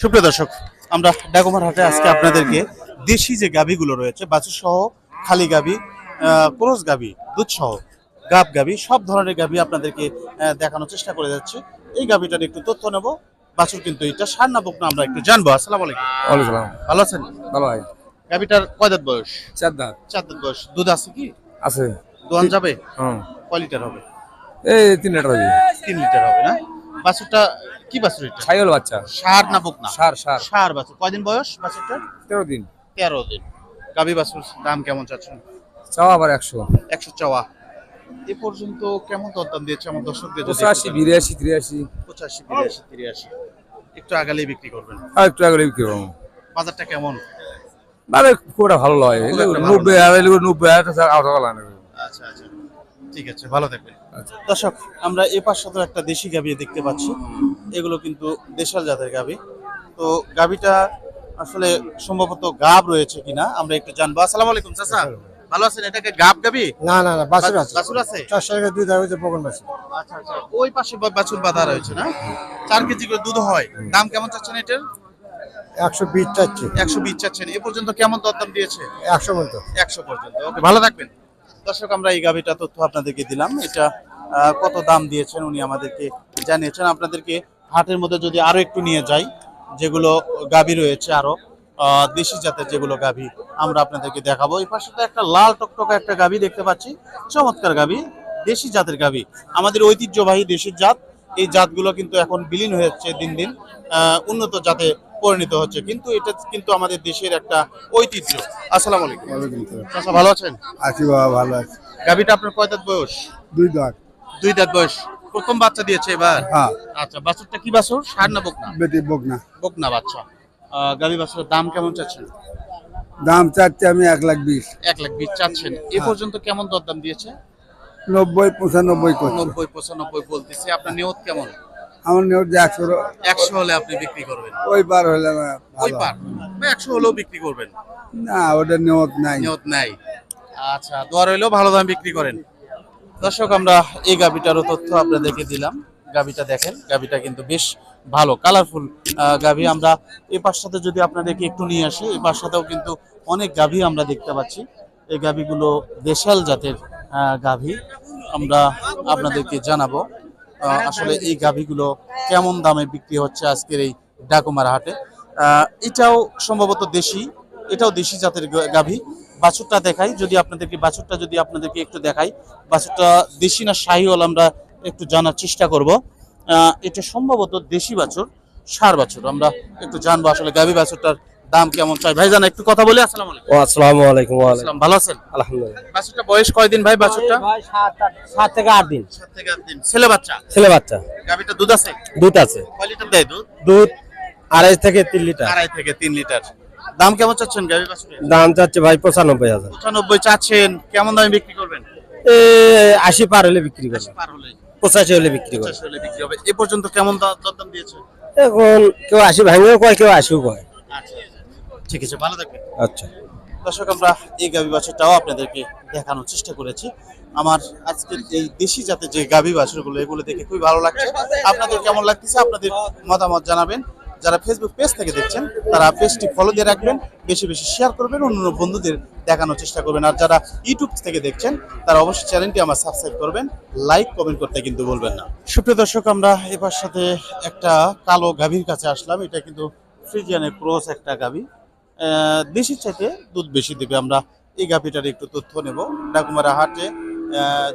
সুপ্রিয় দর্শক আমরা ডাকুমার হাটে আজকে আপনাদেরকে দেশি যে গাভীগুলো রয়েছে বাছুর সহ খালি গাভী ক্রোস গাভী দুধ সহ গাব গাভী সব ধরনের গাভী আপনাদেরকে দেখানোর চেষ্টা করে যাচ্ছি। এই গাভীটার একটু তথ্য নেব। বাছুর কিন্তু এটা সার না বকনা আমরা একটু জানব। আসসালামু আলাইকুম। ভালো আছেন? ভালো ভাই। গাভীটার কয় দাঁত বয়স? চার দাঁত। চার দাঁত বয়স। দুধ আছে কি? আছে। দোয়ান যাবে? হুম কয় লিটার হবে? এই তিন লিটার হবে। তিন লিটার হবে না? বাছুরটা কি বাছুর এটা? ছাইল বাচ্চা। সার না বকনা সার সার। সার বাছুর। কয়দিন বয়স বাছুরটার তেরো দিন। তেরো দিন। গাভী বাছুর দাম কেমন চাচ্ছেন? চাওয়া আবার একশো। একশো চাওয়া। এ পর্যন্ত কেমন দরদাম দিয়েছে আমার দর্শকদের পঁচাশি বিরাশি তিরাশি। পঁচাশি বিরাশি তিরাশি। একটু আগালেই বিক্রি করবেন। আর একটু আগে বিক্রি করব। বাজারটা কেমন? মানে খুব একটা ভালো নয় নব্বই হাজার নব্বই হাজার আচ্ছা আচ্ছা। ঠিক আছে ভালো থাকবেন। দর্শক আমরা এ পাশে একটা দেশি গাভী দেখতে পাচ্ছি। এগুলো কিন্তু দেশাল জাতের গাভী। তো গাভীটা আসলে সম্ভবত গাব রয়েছে কিনা আমরা একটু জানব। আসসালামু আলাইকুম চাচা। ভালো আছেন? এটাকে গাব গাভী? না না না বাছুর আছে। বাছুর আছে? চার টাকা দুই দেওয়া হয়েছে পকন বাছুর। আচ্ছা আচ্ছা। ওই পাশে বাছুর বাঁধা রয়েছে না? কেজি করে দুধ হয়। দাম কেমন চাচ্ছেন এটার? চাচ্ছেন। এ পর্যন্ত কেমন দরদাম দিয়েছে? একশো মতো একশো পর্যন্ত। ওকে ভালো থাকবেন। দর্শক, আমরা এই গাভিটা তথ্য আপনাদেরকে দিলাম। এটা কত দাম দিয়েছেন উনি আমাদেরকে জানিয়েছেন। আপনাদেরকে হাটের মধ্যে যদি আরও একটু নিয়ে যাই, যেগুলো গাভী রয়েছে আরও দেশি জাতের যেগুলো গাভী, আমরা আপনাদেরকে দেখাবো। এই পাশে তো একটা লাল টকটকে একটা গাভী দেখতে পাচ্ছি। চমৎকার গাভী, দেশি জাতের গাভী। আমাদের ঐতিহ্যবাহী দেশি জাত। এই জাতগুলো কিন্তু এখন বিলীন হয়ে যাচ্ছে দিন। দিন উন্নত জাতে পরিণত হচ্ছে। কিন্তু এটা কিন্তু আমাদের দেশের একটা ঐতিহ্য। আসসালামু আলাইকুম। চাচা ভালো আছেন? আছি বাবা ভালো আছে। গাভীটা আপনার কয় দাঁত বয়স? দুই দাঁত। দুই দাঁত বয়স। প্রথম বাচ্চা দিয়েছে এবার? হ্যাঁ। আচ্ছা বাছুরটা কি বাছুর? সার না বকনা? বেটি বকনা। বকনা বাচ্চা। গাভী বাছুরের দাম কেমন চাচ্ছেন? দাম চাচ্ছে আমি এক লাখ বিশ। এক লাখ বিশ চাচ্ছেন। এ পর্যন্ত কেমন দরদাম দিয়েছে? নব্বই পঁচানব্বই নব্বই পঁচানব্বই বলতেছে। আপনার নিয়ত কেমন? আমার নিয়োগ যে একশো একশো হলে আপনি বিক্রি করবেন। ওই পার হলে ওই পার? একশো হলেও বিক্রি করবেন। না ওটা নিয়ত নাই। নিয়ত নাই। আচ্ছা দোয়ার হইলেও ভালো দাম বিক্রি করেন। দর্শক আমরা এই গাভিটারও তথ্য আপনাদেরকে দিলাম। গাভিটা দেখেন গাভিটা কিন্তু বেশ ভালো কালারফুল গাভি। আমরা এই পাশটাতে যদি আপনাদেরকে একটু নিয়ে আসি এই পাশটাতেও কিন্তু অনেক গাভি আমরা দেখতে পাচ্ছি। এই গাভিগুলো দেশাল জাতের গাভি। আমরা আপনাদেরকে জানাব। আসলে এই গাভীগুলো কেমন দামে বিক্রি হচ্ছে আজকের এই ডাকুমার হাটে? এটাও সম্ভবত দেশি, এটাও দেশি জাতের গাভী। বাছুরটা দেখাই, যদি আপনাদেরকে, বাছুরটা যদি আপনাদেরকে একটু দেখাই, বাছুরটা দেশি না শাহিওয়াল আমরা একটু জানার চেষ্টা করব। এটা সম্ভবত দেশি বাছুর, সার বাছুর। আমরা একটু জানব আসলে গাভী বাছুরটার দাম কেমন চাই? ভাই জানা একটু কথা বলি আসসালামু আলাইকুম। ও আসসালামু আলাইকুম আসসালাম, ভালো আছেন? আলহামদুলিল্লাহ। বাছুরটা বয়স কয়দিন ভাই বাছুরটা? সাত থেকে আট দিন। সাত থেকে আট দিন। ছেলে বাচ্চা? ছেলে বাচ্চা। গাভীটা দুধ আছে? দুধ আছে। কয় লিটার দেয় দুধ? দুধ আড়াই থেকে তিন লিটার। আড়াই থেকে তিন লিটার। দাম কেমন চাচ্ছেন গাভী বাছুরের? দাম চাচ্ছে ভাই পঁচানব্বই হাজার। পঁচানব্বই চাচ্ছেন। কেমন দামে বিক্রি করবেন? এ আশি পার হলে বিক্রি করে পার হলে। পঁচাশি হলে বিক্রি করে পঞ্চাশ হলে বিক্রি হবে। এ পর্যন্ত কেমন দরদাম দিয়েছে? এখন কেউ আশি ভাঙেও কয় কেউ আশিও কয়। ঠিক আছে ভালো থাকবেন। আচ্ছা। দর্শক আমরা এই গাভী বাছুরটাও আপনাদেরকে দেখানোর চেষ্টা করেছি। আমার আজকের এই দেশি জাতের যে গাভী বাছুরগুলো এগুলো দেখে খুবই ভালো লাগছে। আপনাদের কেমন লাগতেছে আপনাদের মতামত জানাবেন। যারা ফেসবুক পেজ থেকে দেখছেন তারা পেজটি ফলো দিয়ে রাখবেন বেশি বেশি শেয়ার করবেন অন্য বন্ধুদের দেখানোর চেষ্টা করবেন। আর যারা ইউটিউব থেকে দেখছেন তারা অবশ্যই চ্যানেলটি আমার সাবস্ক্রাইব করবেন লাইক কমেন্ট করতে কিন্তু বলবেন না। সুপ্রিয় দর্শক আমরা এবার সাথে একটা কালো গাভীর কাছে আসলাম। এটা কিন্তু ফ্রিজিয়ানের ক্রস একটা গাভী। দেশির চাইতে দুধ বেশি দেবে। আমরা এই গাভীটার একটু তথ্য নেব। ডাকুমারা হাটে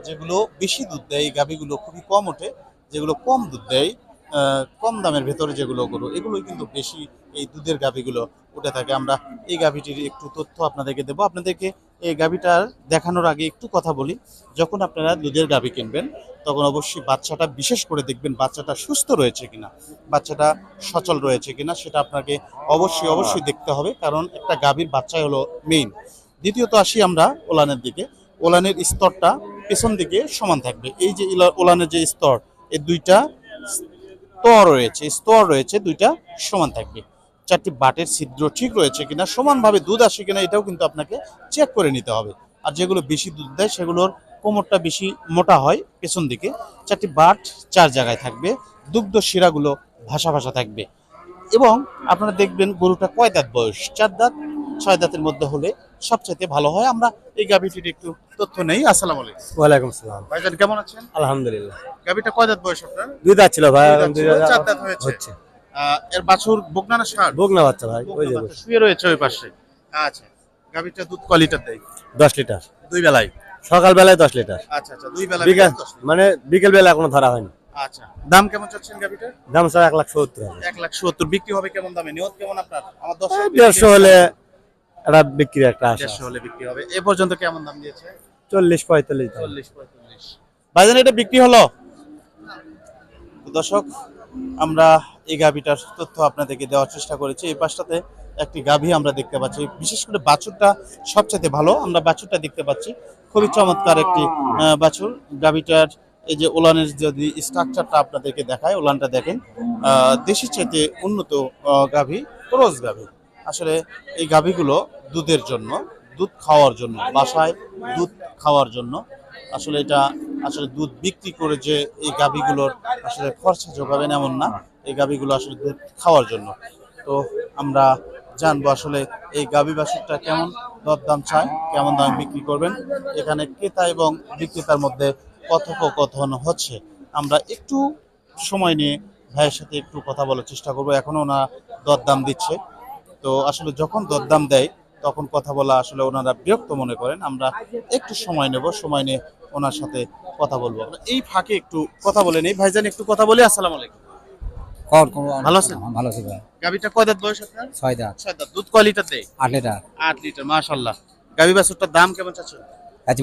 যেগুলো বেশি দুধ দেয়, এই গাভীগুলো খুবই কম ওঠে, যেগুলো কম দুধ দেয় কম দামের ভেতরে যেগুলো গরু, এগুলোই কিন্তু বেশি এই দুধের গাভীগুলো উঠে থাকে। আমরা এই গাভীটির একটু তথ্য আপনাদেরকে দেবো। আপনাদেরকে এই গাভীটার দেখানোর আগে একটু কথা বলি। যখন আপনারা দুধের গাভী কিনবেন তখন অবশ্যই বাচ্চাটা বিশেষ করে দেখবেন বাচ্চাটা সুস্থ রয়েছে কিনা, বাচ্চাটা সচল রয়েছে কিনা, সেটা আপনাকে অবশ্যই অবশ্যই দেখতে হবে। কারণ একটা গাভীর বাচ্চাই হলো মেইন দ্বিতীয়ত আসি আমরা ওলানের দিকে। ওলানের স্তরটা পেছন দিকে সমান থাকবে। এই যে ওলানের যে স্তর, এই দুইটা স্তর রয়েছে স্তর রয়েছে, দুইটা সমান থাকবে। চারটি বাটের ছিদ্র ঠিক রয়েছে কিনা, সমানভাবে দুধ আসে কিনা, এটাও কিন্তু আপনাকে চেক করে নিতে হবে। আর যেগুলো বেশি দুধ দেয় সেগুলোর কোমরটা বেশি মোটা হয় পেছন দিকে। চারটি বাট চার জায়গায় থাকবে। দুগ্ধ শিরাগুলো ভাসা ভাসা থাকবে। এবং আপনারা দেখবেন গরুটা কয় দাঁত বয়স? চার দাঁত ছয় দাঁতের মধ্যে হলে সবচাইতে ভালো হয়। আমরা এই গাভীটির একটু তথ্য নেই। আসসালাম আলাইকুম। ওয়ালাইকুম সালাম ভাইজান কেমন আছেন? আলহামদুলিল্লাহ। গাভীটা কয় দাঁত বয়স আপনার? দুই দাঁত ছিল ভাই চার দাঁত হয়েছে। হচ্ছে। এর বাছুর বকনা না ষাট বাচ্চা ভাই ওই যে শুয়ে রয়েছে ওই পাশে। আচ্ছা। গাভীটা দুধ ক লিটার দেয়? দশ লিটার। দুই বেলায়? সকাল বেলায় দশ লিটার। আচ্ছা আচ্ছা দুই বেলা বিকেল মানে বিকেল বেলা এখনও ধরা হয়নি। আচ্ছা দাম কেমন চাচ্ছেন গাভীটার দাম স্যার এক লাখ সত্তর এক লাখ সত্তর বিক্রি হবে কেমন দামে? নিয়ত কেমন আপনার? আমার দশ এই দেড়শো হলে একটা বিক্রি একটা দেড়শো হলে বিক্রি হবে। এ পর্যন্ত কেমন দাম দিয়েছে? চল্লিশ পঁয়তাল্লিশ। চল্লিশ পঁয়তাল্লিশ। ভাইজান এটা বিক্রি হলো? দর্শক আমরা এই গাভীটার তথ্য আপনাদেরকে দেওয়ার চেষ্টা করেছি। এই পাশটাতে একটি গাভী আমরা দেখতে পাচ্ছি। বিশেষ করে বাছুরটা সবচেয়ে ভালো, আমরা বাছুরটা দেখতে পাচ্ছি। খুবই চমৎকার একটি বাছুর। গাভীটার এই যে ওলানের যদি স্ট্রাকচারটা আপনাদেরকে দেখায় ওলানটা দেখেন দেশি চেতে উন্নত গাভী, ক্রোজ গাভী। আসলে এই গাভীগুলো দুধের জন্য, দুধ খাওয়ার জন্য, বাসায় দুধ খাওয়ার জন্য। আসলে এটা, আসলে দুধ বিক্রি করে যে এই গাভীগুলোর আসলে খরচা যোগাবেন এমন না। এই গাভীগুলো আসলে দুধ খাওয়ার জন্য। তো আমরা জানব আসলে এই গাভী বাছুরটা কেমন, দরদাম চায় কেমন দামে বিক্রি করবেন, এখানে ক্রেতা এবং বিক্রেতার মধ্যে কথোপকথন হচ্ছে। আমরা একটু সময় নিয়ে ভাইয়ের সাথে একটু কথা বলার চেষ্টা করব এখনও ওনারা দরদাম দিচ্ছে। তো আসলে যখন দরদাম দেয়, তখন কথা বলা আসলে ওনারা বিরক্ত মনে করেন। আমরা একটু সময় নেব, সময় নিয়ে ওনার সাথে কথা বলব। এই ফাঁকে একটু কথা বলে নেই। ভাইজান, একটু কথা বলি। আসসালামু আলাইকুম। কর কোন ভালো আছেন? ভালো আছি ভাই। গাবিটা কয় দাঁত বয়স আপনার? ছয় দাঁত। ছয় দাঁত। দুধ কয় লিটার দেয়? আট লিটার। আট লিটার মাশাল্লাহ গাবি বাছুরটার দাম কেমন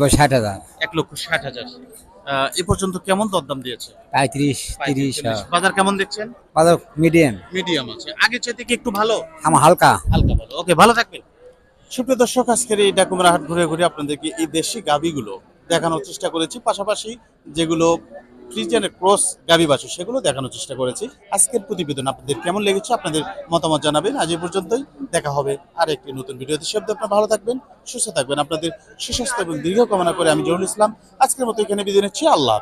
ভাই ষাট হাজার। এক লক্ষ ষাট হাজার। এ পর্যন্ত কেমন দরদাম দিয়েছে? পঁয়ত্রিশ তিরিশ বাজার কেমন দেখছেন? বাজার মিডিয়াম মিডিয়াম আছে। আগে চেয়ে কি একটু ভালো? আমার হালকা। হালকা ভালো। ওকে ভালো থাকবেন। সুপ্রিয় দর্শক আজকের এই ডাকুমারা হাট ঘুরে ঘুরে আপনাদেরকে এই দেশি গাবিগুলো দেখানোর চেষ্টা করেছি। পাশাপাশি যেগুলো ফ্রিজেনের ক্রস গাবি বাসু সেগুলো দেখানোর চেষ্টা করেছি। আজকের প্রতিবেদন আপনাদের কেমন লেগেছে আপনাদের মতামত জানাবেন। আজ এই পর্যন্তই, দেখা হবে আর একটি নতুন ভিডিওতে। শব্দ আপনারা ভালো থাকবেন, সুস্থ থাকবেন। আপনাদের সুস্বাস্থ্য এবং দীর্ঘ কামনা করে আমি জহুল ইসলাম। আজকের মতো এখানে বিদায় নিচ্ছি। আল্লাহ।